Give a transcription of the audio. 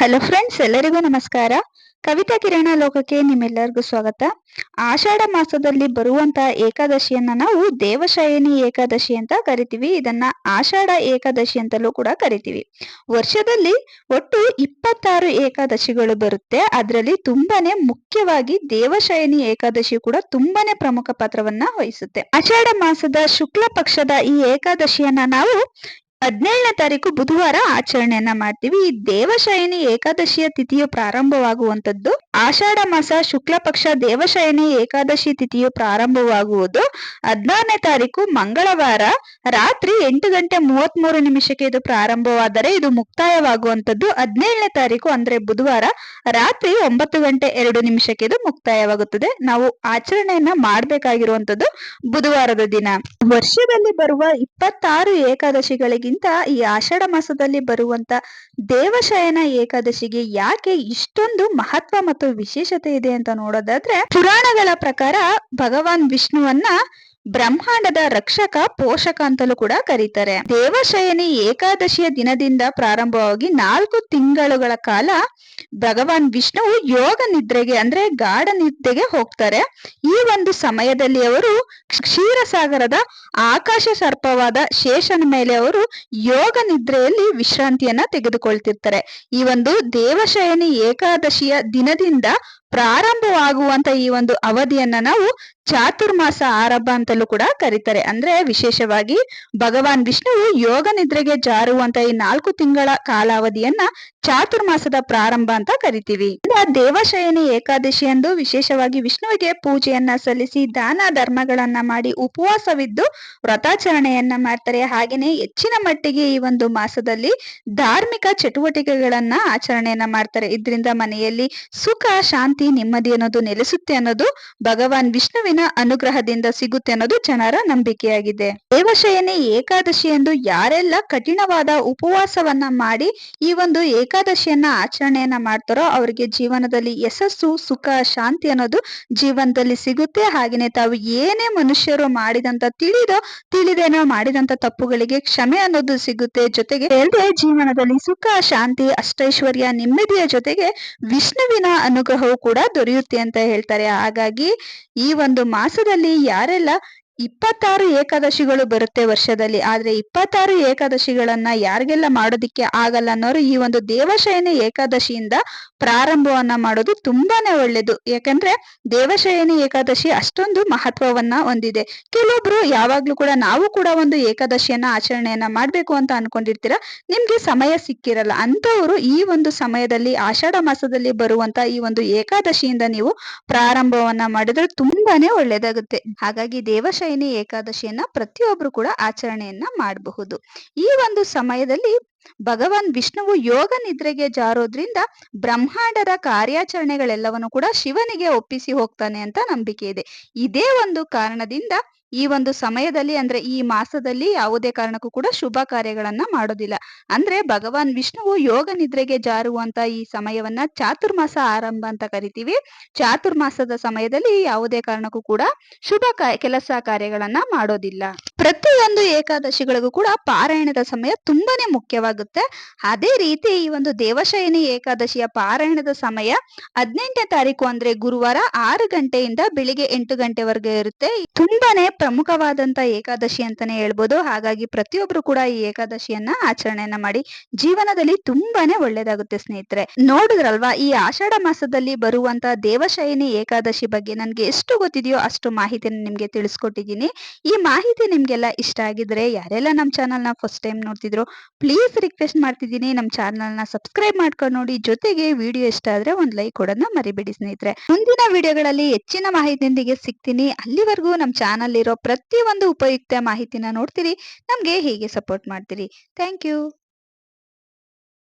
Hello friends ಎಲ್ಲರಿಗೂ ನಮಸ್ಕಾರ. ಕವಿತಾ ಕಿರಣ ಲೋಕಕ್ಕೆ ನಿಮ್ಮೆಲ್ಲರಿಗೂ ಸ್ವಾಗತ. ಆಷಾಢ ಮಾಸದಲ್ಲಿ ಬರುವಂತ ಏಕಾದಶಿಯನ್ನ ನಾವು ದೇವಶಯನಿ ಏಕಾದಶಿ ಅಂತ ಕರಿತೀವಿ. ಇದನ್ನ ಆಷಾಢ ಏಕಾದಶಿ ಅಂತಲೂ ಕೂಡ ಕರಿತೀವಿ. ವರ್ಷದಲ್ಲಿ ಒಟ್ಟು ಇಪ್ಪತ್ತಾರು ಏಕಾದಶಿಗಳು ಬರುತ್ತೆ. ಅದರಲ್ಲಿ ತುಂಬಾನೇ ಮುಖ್ಯವಾಗಿ ದೇವಶಯನಿ ಏಕಾದಶಿ ಕೂಡ ತುಂಬಾನೇ ಪ್ರಮುಖ ಪಾತ್ರವನ್ನ ವಹಿಸುತ್ತೆ. ಆಷಾಢ ಮಾಸದ ಶುಕ್ಲ ಪಕ್ಷದ ಈ ಏಕಾದಶಿಯನ್ನ ನಾವು ಹದಿನೇಳನೇ ತಾರೀಕು ಬುಧವಾರ ಆಚರಣೆಯನ್ನ ಮಾಡ್ತೀವಿ. ಈ ದೇವಶಯನಿ ಏಕಾದಶಿಯ ತಿಥಿಯು ಪ್ರಾರಂಭವಾಗುವಂತದ್ದು ಆಷಾಢ ಮಾಸ ಶುಕ್ಲ ಪಕ್ಷ ದೇವಶಯನಿ ಏಕಾದಶಿ ತಿಥಿಯು ಪ್ರಾರಂಭವಾಗುವುದು. ಹದಿನಾರನೇ ತಾರೀಕು ಮಂಗಳವಾರ ರಾತ್ರಿ ಎಂಟು ಗಂಟೆ ಮೂವತ್ತ್ ಮೂರು ನಿಮಿಷಕ್ಕೆ ಇದು ಪ್ರಾರಂಭವಾದರೆ ಇದು ಮುಕ್ತಾಯವಾಗುವಂತದ್ದು ಹದಿನೇಳನೇ ತಾರೀಕು ಅಂದ್ರೆ ಬುಧವಾರ ರಾತ್ರಿ ಒಂಬತ್ತು ಗಂಟೆ ಎರಡು ನಿಮಿಷಕ್ಕೆ ಇದು ಮುಕ್ತಾಯವಾಗುತ್ತದೆ. ನಾವು ಆಚರಣೆಯನ್ನ ಮಾಡಬೇಕಾಗಿರುವಂತದ್ದು ಬುಧವಾರದ ದಿನ. ವರ್ಷದಲ್ಲಿ ಬರುವ ಇಪ್ಪತ್ತಾರು ಏಕಾದಶಿಗಳಿಗೆ ಈ ಆಷಾಢ ಮಾಸದಲ್ಲಿ ಬರುವಂತ ದೇವಶಯನ ಏಕಾದಶಿಗೆ ಯಾಕೆ ಇಷ್ಟೊಂದು ಮಹತ್ವ ಮತ್ತು ವಿಶೇಷತೆ ಇದೆ ಅಂತ ನೋಡೋದಾದ್ರೆ ಪುರಾಣಗಳ ಪ್ರಕಾರ ಭಗವಾನ್ ವಿಷ್ಣುವನ್ನ ಬ್ರಹ್ಮಾಂಡದ ರಕ್ಷಕ, ಪೋಷಕ ಅಂತಲೂ ಕೂಡ ಕರೀತಾರೆ. ದೇವಶಯನಿ ಏಕಾದಶಿಯ ದಿನದಿಂದ ಪ್ರಾರಂಭವಾಗಿ ನಾಲ್ಕು ತಿಂಗಳುಗಳ ಕಾಲ ಭಗವಾನ್ ವಿಷ್ಣುವು ಯೋಗ ನಿದ್ರೆಗೆ, ಅಂದ್ರೆ ಗಾಢ ನಿದ್ರೆಗೆ ಹೋಗ್ತಾರೆ. ಈ ಒಂದು ಸಮಯದಲ್ಲಿ ಅವರು ಕ್ಷೀರಸಾಗರದ ಆಕಾಶ ಸರ್ಪವಾದ ಶೇಷನ ಮೇಲೆ ಅವರು ಯೋಗ ನಿದ್ರೆಯಲ್ಲಿ ವಿಶ್ರಾಂತಿಯನ್ನ ತೆಗೆದುಕೊಳ್ತಿರ್ತಾರೆ. ಈ ಒಂದು ದೇವಶಯನಿ ಏಕಾದಶಿಯ ದಿನದಿಂದ ಪ್ರಾರಂಭವಾಗುವಂತ ಈ ಒಂದು ಅವಧಿಯನ್ನ ನಾವು ಚಾತುರ್ಮಾಸ ಆರಂಭ ಅಂತಲೂ ಕೂಡ ಕರೀತಾರೆ. ಅಂದ್ರೆ ವಿಶೇಷವಾಗಿ ಭಗವಾನ್ ವಿಷ್ಣುವು ಯೋಗ ನಿದ್ರೆಗೆ ಜಾರುವಂತ ಈ ನಾಲ್ಕು ತಿಂಗಳ ಕಾಲಾವಧಿಯನ್ನ ಚಾತುರ್ಮಾಸದ ಪ್ರಾರಂಭ ಅಂತ ಕರಿತೀವಿ. ದೇವಶಯನಿ ಏಕಾದಶಿ ಎಂದು ವಿಶೇಷವಾಗಿ ವಿಷ್ಣುವಿಗೆ ಪೂಜೆಯನ್ನ ಸಲ್ಲಿಸಿ ದಾನ ಧರ್ಮಗಳನ್ನ ಮಾಡಿ ಉಪವಾಸವಿದ್ದು ವ್ರತಾಚರಣೆಯನ್ನ ಮಾಡ್ತಾರೆ. ಹಾಗೇನೆ ಹೆಚ್ಚಿನ ಮಟ್ಟಿಗೆ ಈ ಒಂದು ಮಾಸದಲ್ಲಿ ಧಾರ್ಮಿಕ ಚಟುವಟಿಕೆಗಳನ್ನ ಆಚರಣೆಯನ್ನ ಮಾಡ್ತಾರೆ. ಇದರಿಂದ ಮನೆಯಲ್ಲಿ ಸುಖ, ಶಾಂತಿ ನೆಮ್ಮದಿ ಅನ್ನೋದು ನೆಲೆಸುತ್ತೆ ಅನ್ನೋದು ಭಗವಾನ್ ವಿಷ್ಣುವಿನ ಅನುಗ್ರಹದಿಂದ ಸಿಗುತ್ತೆ ಅನ್ನೋದು ಜನರ ನಂಬಿಕೆಯಾಗಿದೆ. ದೇವಶಯನಿ ಏಕಾದಶಿ ಎಂದು ಯಾರೆಲ್ಲ ಕಠಿಣವಾದ ಉಪವಾಸವನ್ನ ಮಾಡಿ ಈ ಒಂದು ಏಕಾದಶಿಯನ್ನ ಆಚರಣೆಯನ್ನ ಮಾಡ್ತಾರೋ ಅವರಿಗೆ ಜೀವನದಲ್ಲಿ ಯಶಸ್ಸು, ಸುಖ, ಶಾಂತಿ ಅನ್ನೋದು ಜೀವನದಲ್ಲಿ ಸಿಗುತ್ತೆ. ಹಾಗೇನೆ ತಾವು ಏನೇ ಮನುಷ್ಯರು ಮಾಡಿದಂತ ತಿಳಿದೋ, ತಿಳಿದೇನೋ ಮಾಡಿದಂತ ತಪ್ಪುಗಳಿಗೆ ಕ್ಷಮೆ ಅನ್ನೋದು ಸಿಗುತ್ತೆ. ಜೊತೆಗೆ ಎಲ್ಲೇ ಜೀವನದಲ್ಲಿ ಸುಖ, ಶಾಂತಿ, ಅಷ್ಟೈಶ್ವರ್ಯ, ನೆಮ್ಮದಿಯ ಜೊತೆಗೆ ವಿಷ್ಣುವಿನ ಅನುಗ್ರಹವು ಕೂಡ ದೊರೆಯುತ್ತೆ ಅಂತ ಹೇಳ್ತಾರೆ. ಹಾಗಾಗಿ ಈ ಒಂದು ಮಾಸದಲ್ಲಿ ಯಾರೆಲ್ಲ ಇಪ್ಪತ್ತಾರು ಏಕಾದಶಿಗಳು ಬರುತ್ತೆ ವರ್ಷದಲ್ಲಿ. ಆದ್ರೆ ಇಪ್ಪತ್ತಾರು ಏಕಾದಶಿಗಳನ್ನ ಯಾರಿಗೆಲ್ಲ ಮಾಡೋದಿಕ್ಕೆ ಆಗಲ್ಲ ಅನ್ನೋರು ಈ ಒಂದು ದೇವಶಯನಿ ಏಕಾದಶಿಯಿಂದ ಪ್ರಾರಂಭವನ್ನ ಮಾಡೋದು ತುಂಬಾನೇ ಒಳ್ಳೇದು. ಯಾಕಂದ್ರೆ ದೇವಶಯನಿ ಏಕಾದಶಿ ಅಷ್ಟೊಂದು ಮಹತ್ವವನ್ನ ಹೊಂದಿದೆ. ಕೆಲವೊಬ್ರು ಯಾವಾಗ್ಲೂ ಕೂಡ ನಾವು ಕೂಡ ಒಂದು ಏಕಾದಶಿಯನ್ನ ಆಚರಣೆಯನ್ನ ಮಾಡ್ಬೇಕು ಅಂತ ಅನ್ಕೊಂಡಿರ್ತೀರ. ನಿಮ್ಗೆ ಸಮಯ ಸಿಕ್ಕಿರಲ್ಲ. ಅಂತವರು ಈ ಒಂದು ಸಮಯದಲ್ಲಿ, ಆಷಾಢ ಮಾಸದಲ್ಲಿ ಬರುವಂತ ಈ ಒಂದು ಏಕಾದಶಿಯಿಂದ ನೀವು ಪ್ರಾರಂಭವನ್ನ ಮಾಡಿದ್ರೆ ತುಂಬಾನೇ ಒಳ್ಳೇದಾಗುತ್ತೆ. ಹಾಗಾಗಿ ದೇವಶಯ ದಾಕ್ಷಾಯಿಣಿ ಏಕಾದಶಿಯನ್ನ ಪ್ರತಿಯೊಬ್ರು ಕೂಡ ಆಚರಣೆಯನ್ನ ಮಾಡಬಹುದು. ಈ ಒಂದು ಸಮಯದಲ್ಲಿ ಭಗವಾನ್ ವಿಷ್ಣುವು ಯೋಗ ನಿದ್ರೆಗೆ ಜಾರೋದ್ರಿಂದ ಬ್ರಹ್ಮಾಂಡದ ಕಾರ್ಯಾಚರಣೆಗಳೆಲ್ಲವನ್ನು ಕೂಡ ಶಿವನಿಗೆ ಒಪ್ಪಿಸಿ ಹೋಗ್ತಾನೆ ಅಂತ ನಂಬಿಕೆ ಇದೆ. ಇದೇ ಒಂದು ಕಾರಣದಿಂದ ಈ ಒಂದು ಸಮಯದಲ್ಲಿ ಅಂದ್ರೆ ಈ ಮಾಸದಲ್ಲಿ ಯಾವುದೇ ಕಾರಣಕ್ಕೂ ಕೂಡ ಶುಭ ಕಾರ್ಯಗಳನ್ನ ಮಾಡೋದಿಲ್ಲ. ಅಂದ್ರೆ ಭಗವಾನ್ ವಿಷ್ಣುವು ಯೋಗ ನಿದ್ರೆಗೆ ಜಾರುವಂತ ಈ ಸಮಯವನ್ನ ಚಾತುರ್ಮಾಸ ಆರಂಭ ಅಂತ ಕರಿತೀವಿ. ಚಾತುರ್ಮಾಸದ ಸಮಯದಲ್ಲಿ ಯಾವುದೇ ಕಾರಣಕ್ಕೂ ಕೂಡ ಶುಭ ಕೆಲಸ ಕಾರ್ಯಗಳನ್ನ ಮಾಡೋದಿಲ್ಲ. ಪ್ರತಿಯೊಂದು ಏಕಾದಶಿಗಳಿಗೂ ಕೂಡ ಪಾರಾಯಣದ ಸಮಯ ತುಂಬಾನೇ ಮುಖ್ಯವಾಗುತ್ತೆ. ಅದೇ ರೀತಿ ಈ ಒಂದು ದೇವಶಯನಿ ಏಕಾದಶಿಯ ಪಾರಾಯಣದ ಸಮಯ ಹದಿನೆಂಟನೇ ತಾರೀಕು ಅಂದ್ರೆ ಗುರುವಾರ ಆರು ಗಂಟೆಯಿಂದ ಬೆಳಿಗ್ಗೆ ಎಂಟು ಗಂಟೆವರೆಗೆ ಇರುತ್ತೆ. ತುಂಬಾನೇ ಪ್ರಮುಖವಾದಂತ ಏಕಾದಶಿ ಅಂತಾನೆ ಹೇಳ್ಬೋದು. ಹಾಗಾಗಿ ಪ್ರತಿಯೊಬ್ರು ಕೂಡ ಈ ಏಕಾದಶಿಯನ್ನ ಆಚರಣೆಯನ್ನ ಮಾಡಿ ಜೀವನದಲ್ಲಿ ತುಂಬಾನೇ ಒಳ್ಳೇದಾಗುತ್ತೆ ಸ್ನೇಹಿತರೆ. ನೋಡಿದ್ರಲ್ವಾ, ಈ ಆಷಾಢ ಮಾಸದಲ್ಲಿ ಬರುವಂತ ದೇವಶಯನಿ ಏಕಾದಶಿ ಬಗ್ಗೆ ನನ್ಗೆ ಎಷ್ಟು ಗೊತ್ತಿದೆಯೋ ಅಷ್ಟು ಮಾಹಿತಿನ ನಿಮ್ಗೆ ತಿಳಿಸ್ಕೊಟ್ಟಿದ್ದೀನಿ. ಈ ಮಾಹಿತಿ ನಿಮ್ಗೆಲ್ಲ ಇಷ್ಟ ಆಗಿದ್ರೆ ಯಾರೆಲ್ಲ ನಮ್ಮ ಚಾನಲ್ನ ಫಸ್ಟ್ ಟೈಮ್ ನೋಡ್ತಿದ್ರು ಪ್ಲೀಸ್ ರಿಕ್ವೆಸ್ಟ್ ಮಾಡ್ತಿದ್ದೀನಿ. ನಮ್ಮ ಚಾನಲ್ನ ಸಬ್ಸ್ಕ್ರೈಬ್ ಮಾಡ್ಕೊಂಡು ನೋಡಿ. ಜೊತೆಗೆ ವಿಡಿಯೋ ಇಷ್ಟ ಆದ್ರೆ ಒಂದ್ ಲೈಕ್ ಕೊಡೋದನ್ನ ಮರಿಬೇಡಿ, ಸ್ನೇಹಿತರೆ. ಮುಂದಿನ ವಿಡಿಯೋಗಳಲ್ಲಿ ಹೆಚ್ಚಿನ ಮಾಹಿತಿಯೊಂದಿಗೆ ಸಿಗ್ತೀನಿ. ಅಲ್ಲಿವರೆಗೂ ನಮ್ಮ ಚಾನಲ್ ಇರೋ ಪ್ರತಿ ಒಂದು ಉಪಯುಕ್ತ ಮಾಹಿತಿನ ನೋಡ್ತೀರಿ. ನಮ್ಗೆ ಹೀಗೆ ಸಪೋರ್ಟ್ ಮಾಡ್ತೀರಿ. Thank you